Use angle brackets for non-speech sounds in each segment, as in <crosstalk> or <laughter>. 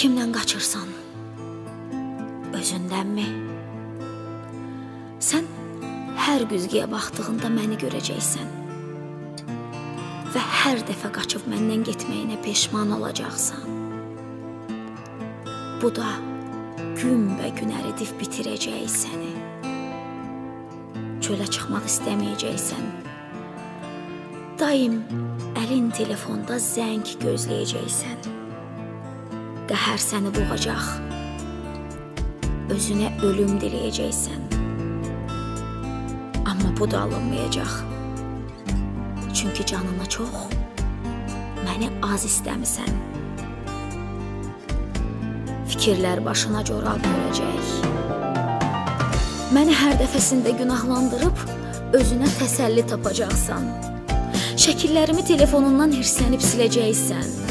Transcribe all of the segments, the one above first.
Kimdən qaçırsan? Özündənmi? Sən hər güzgüyə baxdığında məni görəcəksən. Və hər dəfə qaçıb məndən getməyinə peşman olacaqsan. Bu da günbə-gün əridib bitirəcək səni. Çölə çıxmaq istəməyəcəksən. Daim əlin telefonda zəng gözləyəcəksən. Qəhər səni boğacaq. Özünə ölüm diləyəcəksən. Amma bu da alınmayacaq. Çünki canını çox, məni az istəmisən. Fikirlər başına corab görəcək. Məni hər dəfəsində günahlandırıb özünə təsəlli tapacaqsan. Şəkillərimi telefonundan hirslənib siləcəksən.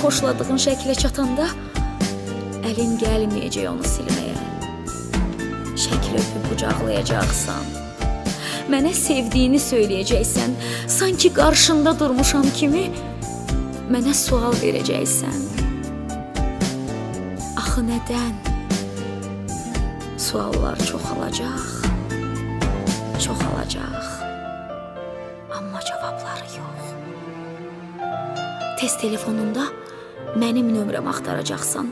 Xoşladığın şəklə çatanda əlin gəlməyəcək onu silməyə. Şəkil öpüb qucaqlayacaqsan. Mənə sevdiyini söyləyəcəksən. Sanki qarşında durmuşam kimi mənə sual verəcəksən. Axı nədən? Suallar çoxalacaq. Çoxalacaq. Amma cavabları yox. Tez telefonunda mənim nömrəmi axtaracaqsan.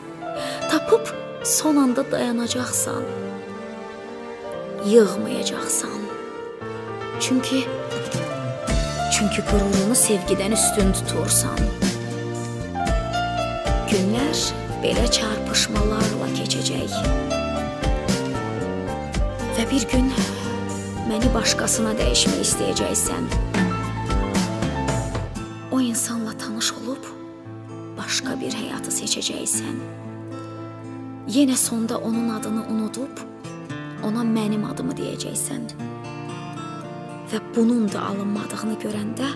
Tapıb son anda dayanacaqsan. Yığmayacaqsan. Çünki çünki qürurunu sevgidən üstün tutursan. Günlər belə çarpışmalarla keçəcək. Və bir gün məni başqasına dəyişmək istəyəcəksən. Seçəcəksən. Yenə sonda onun adını unudub ona mənim adımı deyəcəksən. Və bunun da alınmadığını görəndə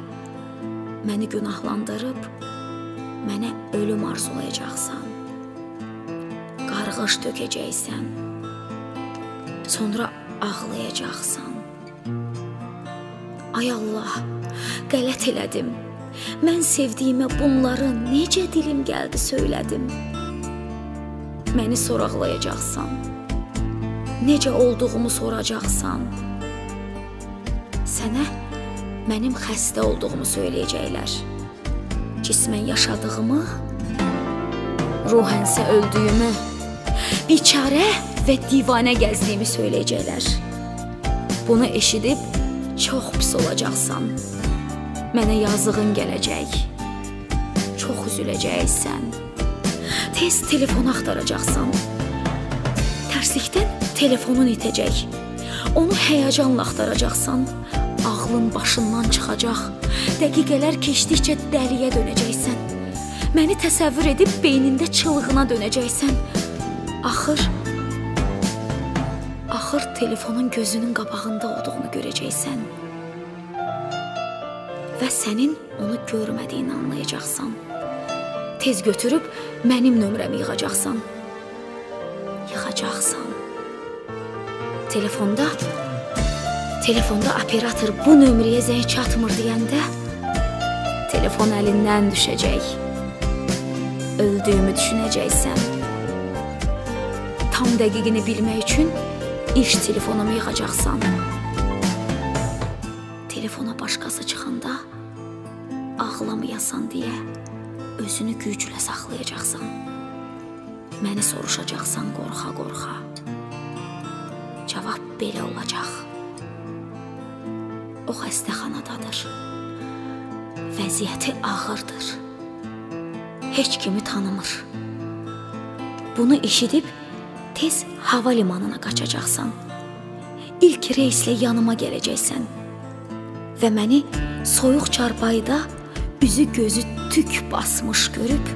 məni günahlandırıb mənə ölüm arzulayacaqsan. Qarğış tökəcəksən. Sonra ağlayacaqsan. Ay Allah, qələt elədim. Mən sevdiyimə bunları necə dilim gəldi söylədim. Məni soraqlayacaqsan. Necə olduğumu soracaqsan. Sənə mənim xəstə olduğumu söyləyəcəklər. Cismən yaşadığımı, ruhənsə öldüyümü, biçarə və divanə gəzdiyimi söyləyəcəklər. Bunu eşidib çox pis olacaqsan. Mənə yazığın gələcək. Çox üzüləcəksən. Tez telefon axtaracaqsan. Tərslikdən telefonun itəcək. Onu həyəcanla axtaracaqsan. Ağlın başından çıxacaq. Dəqiqələr keçdikcə dəliyə dönəcəksən. Məni təsəvvür edib beynində çılğına dönəcəksən. Axır Axır telefonun gözünün qabağında olduğunu görəcəksən. Və sənin onu görmədiyini anlayacaqsan. Tez götürüb mənim nömrəmi yığacaqsan. Yığacaqsan. Telefonda Telefonda operator bu nömrəyə zəng çatmır deyəndə telefon əlindən düşəcək. Öldüyümü düşünəcəksən. Tam dəqiqini bilmək üçün iş telefonumu yığacaqsan. Telefona başqası çıxanda ağlamayasan deyə özünü güclə saxlayacaqsan. Məni soruşacaqsan qorxa-qorxa. Cavab belə olacaq. O xəstəxanadadır. Vəziyyəti ağırdır. Heç kimi tanımır. Bunu eşidib tez hava limanına qaçacaqsan. İlk reyslə yanıma gələcəksən və məni soyuq çarpayıda üzü gözü tük basmış görüb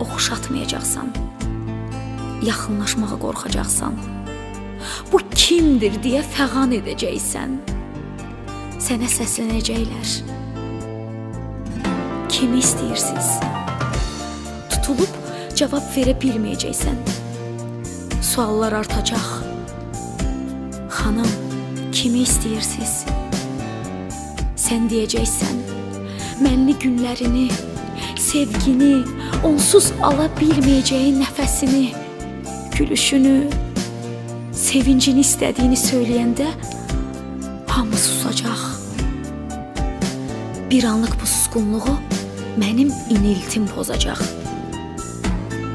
oxşatmayacaqsan. Yaxınlaşmağa qorxacaqsan. Bu kimdir deyə fəğan edəcəksən. Sənə səslənəcəklər. Kimi istəyirsiniz? Tutulub cavab verə bilməyəcəksən. Suallar artacaq. Xanım, kimi istəyirsiniz? Sən deyəcəksən, mənli günlərini, sevgini, onsuz ala bilməyəcəyin nəfəsini, gülüşünü, sevincini istədiyini söyləyəndə hamı susacaq. Bir anlıq bu susqunluğu mənim iniltim pozacaq.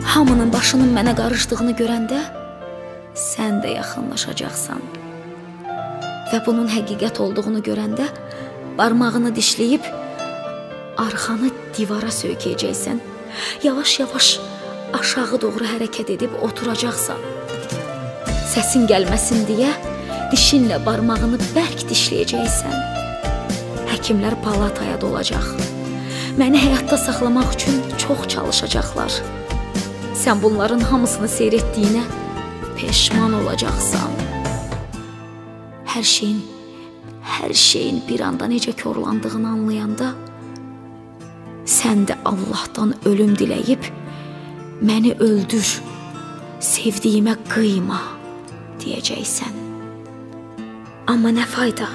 Hamının başının mənə qarışdığını görəndə sən də yaxınlaşacaqsan. Və bunun həqiqət olduğunu görəndə barmağını dişləyib arxanı divara söykəyəcəksən. Yavaş-yavaş aşağı doğru hərəkət edib oturacaqsan. Səsin gəlməsin deyə dişinlə barmağını bərk dişləyəcəksən. Həkimlər palataya dolacaq. Məni həyatda saxlamaq üçün çox çalışacaqlar. Sən bunların hamısını seyr etdiyinə peşman olacaqsan. Hər şeyin hər şeyin bir anda necə korlandığını anlayanda sən də Allahdan ölüm diləyib məni öldür, sevdiyimə qıyma deyəcəksən. Amma nə fayda?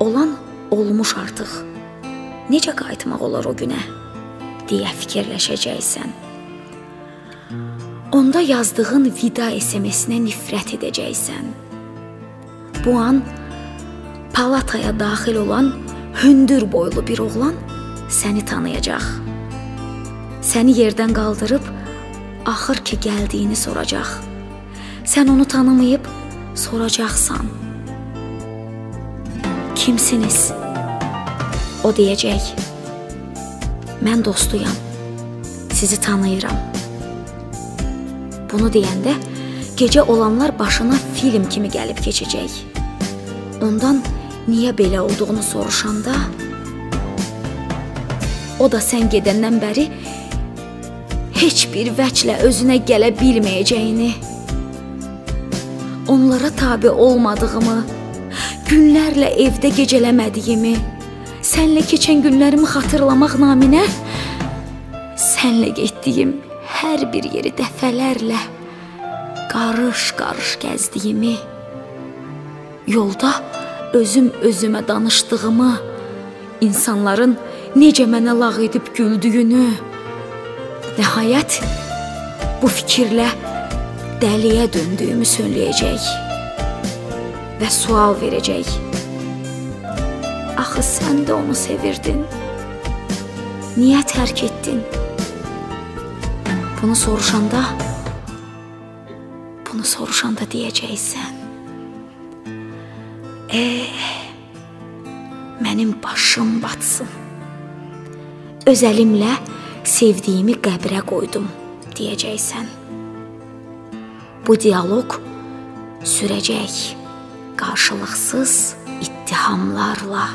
Olan olmuş artıq. Necə qayıtmaq olar o günə? deyə fikirləşəcəksən. Onda yazdığın vida SMS-nə nifrət edəcəksən. Bu an palataya daxil olan hündür boylu bir oğlan səni tanıyacaq. Səni yerdən qaldırıb axır ki gəldiyini soracaq. Sən onu tanımayıb soracaqsan. Kimsiniz? O deyəcək. Mən dostuyam. Sizi tanıyıram. Bunu deyəndə gecə olanlar başına film kimi gəlib keçəcək. Ondan niyə belə olduğunu soruşanda O da sən gedəndən bəri heç bir vəclə özünə gələ bilməyəcəyini, onlara tabe olmadığımı, günlərlə evdə gecələmədiyimi, sənlə keçən günlərimi xatırlamaq naminə sənlə getdiyim hər bir yeri dəfələrlə qarış-qarış gəzdiyimi, yolda özüm özümə danışdığımı, insanların necə mənə lağ edib güldüyünü. Nəhayət bu fikirlə dəliyə döndüyümü söyləyəcək və sual verəcək. Axı sən də onu sevirdin. Niyə tərk etdin? Bunu soruşanda bunu soruşanda deyəcəksən. Eh, mənim başım batsın öz əlimlə sevdiyimi qəbrə qoydum deyəcəksən. Bu dialoq sürəcək qarşılıqsız ittihamlarla.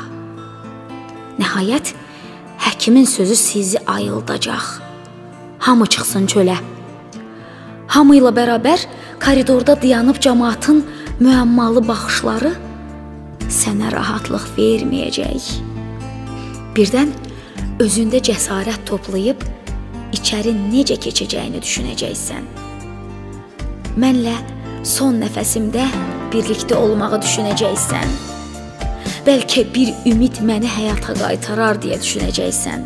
Nəhayət həkimin sözü sizi ayıldacaq. Hamı çıxsın çölə. Hamı ilə bərabər koridorda dayanıb cəmaatın müəmmalı baxışları sənə rahatlıq verməyəcək. Birdən özündə cəsarət toplayıb içəri necə keçəcəyini düşünəcəksən. Mənlə son nəfəsimdə birlikdə olmağı düşünəcəksən. Bəlkə bir ümid məni həyata qaytarar deyə düşünəcəksən.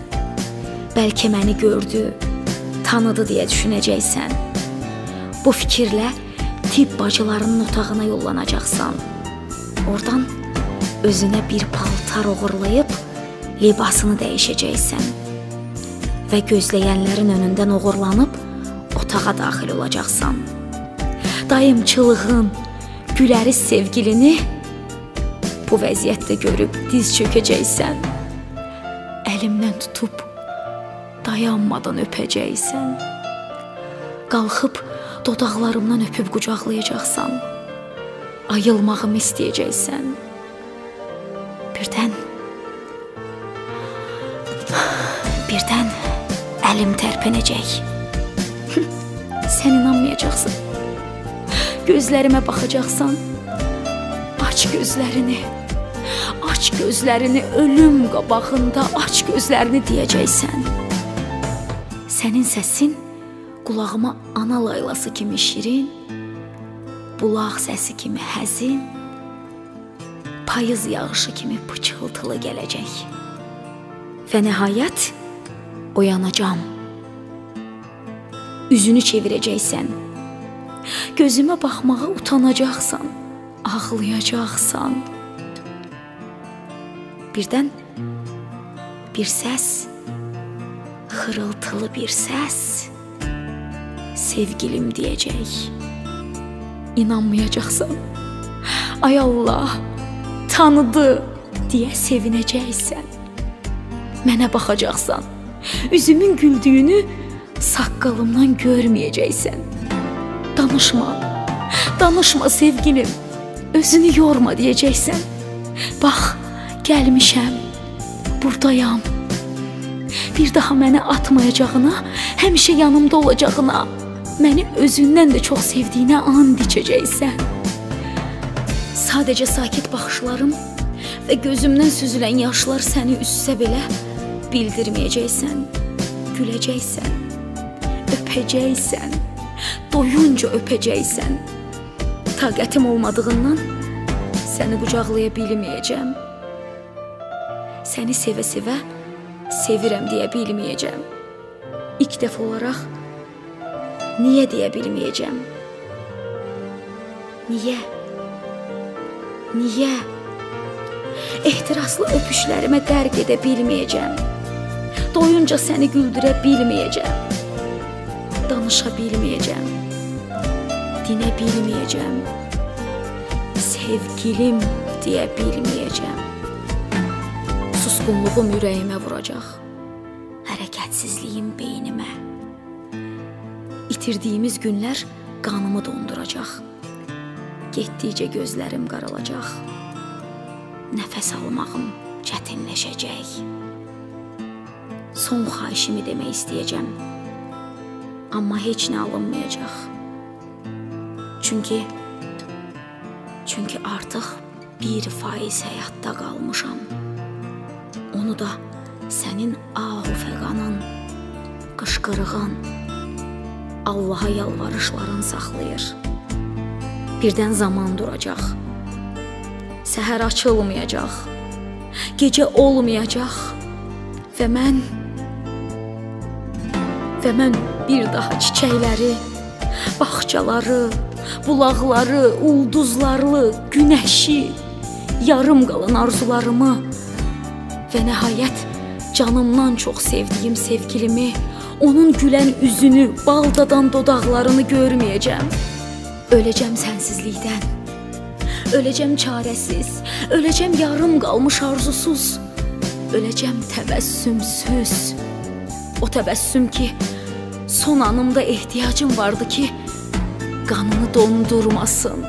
Bəlkə məni gördü, tanıdı deyə düşünəcəksən. Bu fikirlə tibb bacılarının otağına yollanacaqsan. Oradan özünə bir paltar oğurlayıb libasını dəyişəcəksən və gözləyənlərin önündən oğurlanıb otağa daxil olacaqsan. Dayımçılığın, güləri sevgilini bu vəziyyətdə görüb diz çökəcəksən. Əlimdən tutub dayanmadan öpəcəksən. Qalxıb dodaqlarımdan öpüb qucaqlayacaqsan. Ayılmağımı istəyəcəksən. Birdən Birdən əlim tərpənəcək. <laughs> Sən inanmayacaqsan. Gözlərimə baxacaqsan. Aç gözlərini. Aç gözlərini ölüm qabağında aç gözlərini deyəcəksən. Sənin səsin qulağıma ana laylası kimi şirin, bulaq səsi kimi həzin, payız yağışı kimi pıçıltılı gələcək. Və nəhayət oyanacam. Üzünü çevirəcəksən. Gözümə baxmağa utanacaqsan, ağlayacaqsan. Birdən bir səs, xırıltılı bir səs sevgilim deyəcək. İnanmayacaqsan. Ay Allah, tanıdı deyə sevinəcəksən. Mənə baxacaqsan. Üzümün güldüyünü saqqalımdan görməyəcəksən. Danışma. Danışma sevgilim. Özünü yorma deyəcəksən. Bax, gəlmişəm. Burdayam. Bir daha məni atmayacağına, həmişə yanımda olacağına, məni özündən də çox sevdiyinə and içəcəksən. Sadəcə sakit baxışlarım və gözümdən süzülən yaşlar səni üssə belə bildirməyəcəksən, güləcəksən, öpəcəksən, doyunca öpəcəksən. Taqətim olmadığından səni qucaqlaya bilməyəcəm. Səni sevə-sevə sevirəm deyə bilməyəcəm. İlk dəfə olaraq niyə deyə bilməyəcəm? Niyə? Niyə? Ehtiraslı öpüşlərimə qərq edə bilməyəcəm. Doyunca səni güldürə bilməyəcəm. Danışa bilməyəcəm. Dinə bilməyəcəm. Sevgilim deyə bilməyəcəm. Susqunluğum ürəyimə vuracaq. Hərəkətsizliyim beynimə. İtirdiyimiz günlər qanımı donduracaq. Getdikcə gözlərim qaralacaq. Nəfəs almağım çətinləşəcək son xahişimi demək istəyəcəm. Amma heç nə alınmayacaq. Çünki çünki artıq 1% həyatda qalmışam. Onu da sənin ahu fəqanın, qışqırığın, Allaha yalvarışların saxlayır. Birdən zaman duracaq. Səhər açılmayacaq. Gecə olmayacaq və mən və mən bir daha çiçəkləri, bağçaları, bulaqları, ulduzlarlı, günəşi, yarım qalan arzularımı və nəhayət canımdan çox sevdiyim sevgilimi, onun gülən üzünü, baldadan dodaqlarını görməyəcəm. Öləcəm sənsizlikdən. Öləcəm çarəsiz, öləcəm yarım qalmış arzusuz. Öləcəm təbəssümsüz. O təbəssüm ki, son anımda ehtiyacım vardı ki, qanını dondurmasın,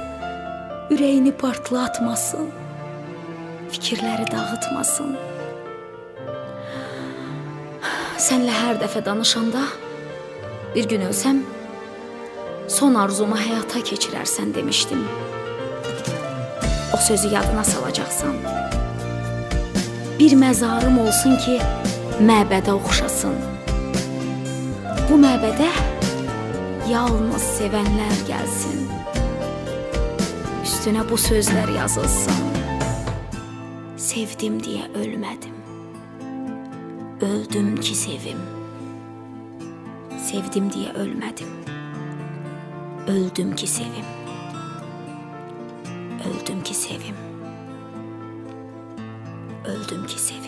ürəyini partlatmasın, fikirləri dağıtmasın. Sənlə hər dəfə danışanda bir gün ölsəm, son arzumu həyata keçirərsən demişdim. O sözü yadına salacaqsan. Bir məzarım olsun ki, məbədə oxşasın bu məbədə yalnız sevənlər gəlsin. Üstünə bu sözlər yazılsın. Sevdim deyə ölmədim. Öldüm ki sevim. Sevdim deyə ölmədim. Öldüm ki sevim. Öldüm ki sevim. Öldüm ki sevim.